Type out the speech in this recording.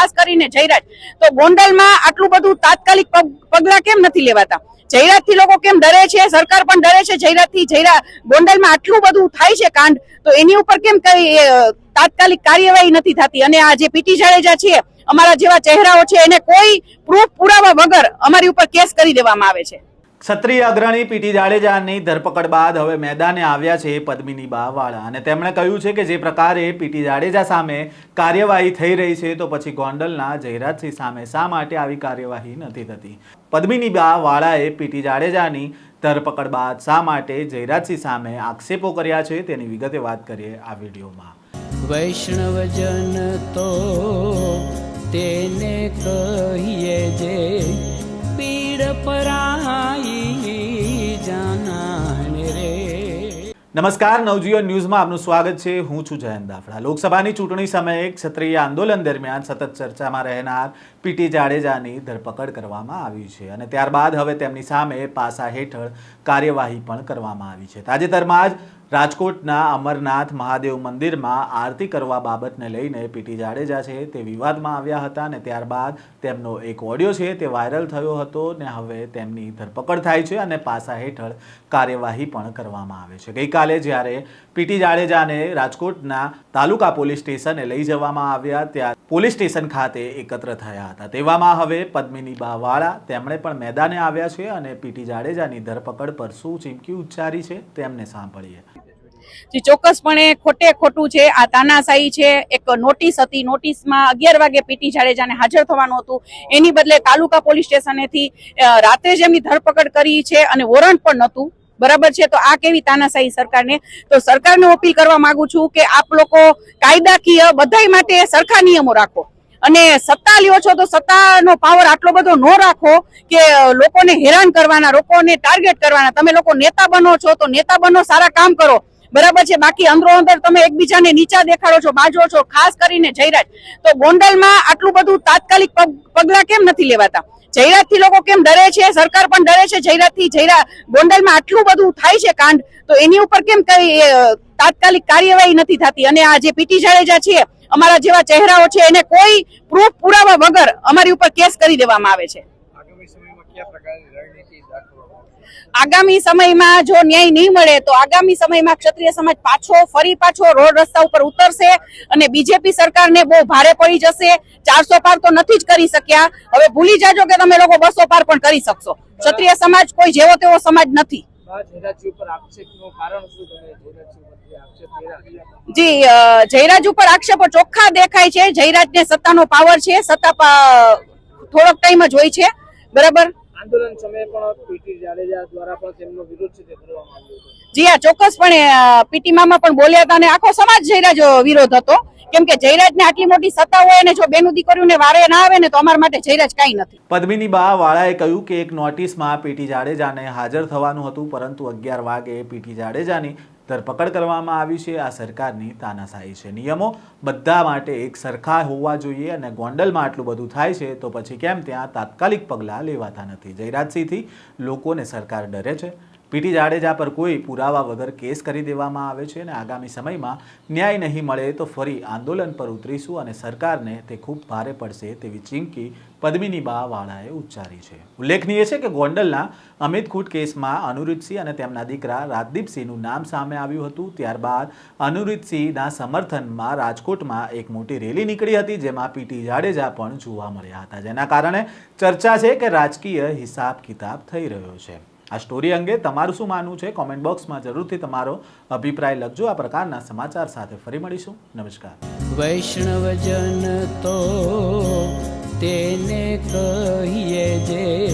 ખાસ કરીને જયરાજ. તો ગોંડલમાં આટલું બધું તાત્કાલિક પગ- પગલાં કેમ નથી લેવાતા? જયરાજથી લોકો કેમ ડરે છે? સરકાર પણ ડરે છે જયરાજથી જયરા, ગોંડલમાં આટલું બધું થાય છે કાંડ, તો એની ઉપર કેમ કઈ તાત્કાલિક કાર્યવાહી નથી થતી? અને આ જે પીટી જાડેજા છે, અમારા જેવા ચહેરાઓ છે, એને કોઈ પ્રૂફ પુરાવા વગર અમારી ઉપર કેસ કરી દેવામાં આવે છે. ક્ષત્રિય અગ્રણી પીટી જાડેજાની ધરપકડ બાદ હવે મેદાને આવ્યા છે પદ્મિની બાવાળા. અને તેમણે કહ્યું છે કે જે પ્રકારે પીટી જાડેજા સામે કાર્યવાહી થઈ રહી છે, તો પછી ગોંડલના જયરાજસિંહ સામે શા માટે આવી કાર્યવાહી નથી થતી? પદ્મિની બાવાળાએ પીટી જાડેજાની ધરપકડ બાદ શા માટે જયરાજસિંહ સામે આક્ષેપો કર્યા છે તેની વિગતે વાત કરીએ આ વિડીયોમાં. વૈષ્ણવજન તો તેને કહીએ જે પીડ પરાઈ જાનાને રે. નમસ્કાર, નવજીવન ન્યૂઝમાં આપનું સ્વાગત છે. હું છું જયંત દાફડા. લોકસભાની ચૂંટણી સમયે ક્ષત્રિય આંદોલન દરમિયાન સતત ચર્ચામાં રહેનાર પીટી જાડેજાની ધરપકડ કરવામાં આવી છે અને ત્યારબાદ હવે તેમની સામે પાસા હેઠળ કાર્યવાહી પણ કરવામાં આવી છે. તાજેતરમાં જ રાજકોટના અમરનાથ મહાદેવ મંદિરમાં આરતી કરવા બાબતને લઈને પીટી જાડેજા છે તે વિવાદમાં આવ્યા હતા અને ત્યારબાદ તેમનો એક ઓડિયો છે તે વાયરલ થયો હતો ને હવે તેમની ધરપકડ થાય છે અને પાસા હેઠળ કાર્યવાહી પણ કરવામાં આવે છે. ગઈકાલે જ્યારે પીટી જાડેજાને રાજકોટના તાલુકા પોલીસ સ્ટેશને લઈ જવામાં આવ્યા ત્યાં પોલીસ સ્ટેશન ખાતે એકત્ર થયા હતા. તેવામાં હવે પદ્મિની બાવાળા તેમણે પણ મેદાને આવ્યા છે અને પીટી જાડેજાની ધરપકડ પર શું ચીમકી ઉચ્ચારી છે તેમને સાંભળીએ. જે ચોક્કસપણે ખોટે ખોટું છે, આ તાનાશાહી છે, એક નોટિસ હતી. નોટિસમાં અગિયાર વાગે પીટી જાડેજાને હાજર થવાનું હતું. એની બદલે તાલુકા પોલીસ સ્ટેશનેથી રાત્રે જ એમની ધરપકડ કરી છે અને વોરંટ પણ નહોતું. બરાબર છે? તો આ કેવી તાનાશાહી સરકારને? તો સરકારને અપીલ કરવા માંગુ છું કે આપ લોકો કાયદાકીય બધાય માટે સરખા નિયમો રાખો. અને સત્તા લ્યો છો તો સત્તાનો પાવર આટલો બધો ન રાખો કે લોકોને હેરાન કરવાના, લોકોને ટાર્ગેટ કરવાના. તમે લોકો નેતા બનો છો તો નેતા બનો, સારા કામ કરો. બરાબર છે? બાકી અંદરો અંદર તમે એકબીજાને નીચા દેખાડો છો બાજો છો, ખાસ કરીને જયરાજ. તો ગોંડલમાં આટલું બધું તાત્કાલિક પગ- પગલાં કેમ નથી લેવાતા? જયરાજથી લોકો કેમ ડરે છે? સરકાર પણ ડરે છે જયરાજથી જયરા, ગોંડલમાં આટલું બધું થાય છે કાંડ, તો એની ઉપર કેમ કઈ તાત્કાલિક કાર્યવાહી નથી થતી? અને આ જે પીટી જાડેજા છે, અમારા જેવા ચહેરાઓ છે, એને કોઈ પ્રૂફ પુરાવા વગર અમારી ઉપર કેસ કરી દેવામાં આવે છે. આગામી સમયમાં જો ન્યાય નહીં મળે તો આગામી સમયમાં ક્ષત્રિય સમાજ પાછો ફરી પાછો રોડ રસ્તા ઉપર ઉતરશે અને બીજેપી સરકારને બહુ ભારે પડી જશે. ચારસો પાર તો નથી જ કરી શક્યા. હવે ભૂલી જાજો કે તમે લોકો બસો પાર પણ કરી શકશો. ક્ષત્રિય સમાજ કોઈ જેવો તેવો સમાજ નથી. જે જયરાજ ઉપર આક્ષેપો ચોખ્ખા દેખાય છે. જયરાજને સત્તાનો પાવર છે. સત્તા થોડોક ટાઈમ જ હોય છે. બરાબર? આંદોલન સમયે પણ પીટી જાડેજા દ્વારા પણ તેમનો વિરોધ છે તે કરવામાં આવ્યો હતો. જી હા ચોક્કસપણે પીટી મામા પણ બોલ્યા હતા અને આખો સમાજ જયરાજ વિરોધ હતો. કેમ કે જયરાજને આટલી મોટી સત્તા હોય અને જો બેનું દીકરીઓને વારે ના આવે ને તો અમારા માટે જયરાજ કાંઈ નથી. પદ્મિની બા વાળાએ કહ્યું કે એક નોટિસમાં પીટી જાડેજાને હાજર થવાનું હતું પરંતુ અગિયાર વાગે પીટી જાડેજાની ધરપકડ કરવામાં આવી છે. આ સરકારની તાનાશાહી છે. નિયમો બધા માટે એક સરખા હોવા જોઈએ અને ગોંડલમાં આટલું બધું થાય છે તો પછી કેમ ત્યાં તાત્કાલિક પગલાં લેવાતા નથી? જયરાજસિંહથી લોકોને સરકાર ડરે છે. પીટી જાડેજા પર કોઈ પુરાવા વગર કેસ કરી દેવામાં આવે છે અને આગામી સમયમાં ન્યાય નહીં મળે તો ફરી આંદોલન પર ઉતરીશું અને સરકારને તે ખૂબ ભારે પડશે તેવી ચીમકી પદ્મિની બા વાળાએ ઉચ્ચારી છે. ઉલ્લેખનીય છે કે ગોંડલના અમિત ખૂટ કેસમાં અનુરીતસિંહ અને તેમના દીકરા રાજદીપસિંહનું નામ સામે આવ્યું હતું. ત્યારબાદ અનુરીતસિંહના સમર્થનમાં રાજકોટમાં એક મોટી રેલી નીકળી હતી જેમાં પીટી જાડેજા પણ જોવા મળ્યા હતા. જેના કારણે ચર્ચા છે કે રાજકીય હિસાબ કિતાબ થઈ રહ્યો છે. આ સ્ટોરી અંગે તમારું શું માનવું છે? કોમેન્ટ બોક્સમાં જરૂરથી તમારો અભિપ્રાય લખજો. આ પ્રકારના સમાચાર સાથે ફરી મળીશું. નમસ્કાર. વૈષ્ણવજન તો તેને કહીએ જે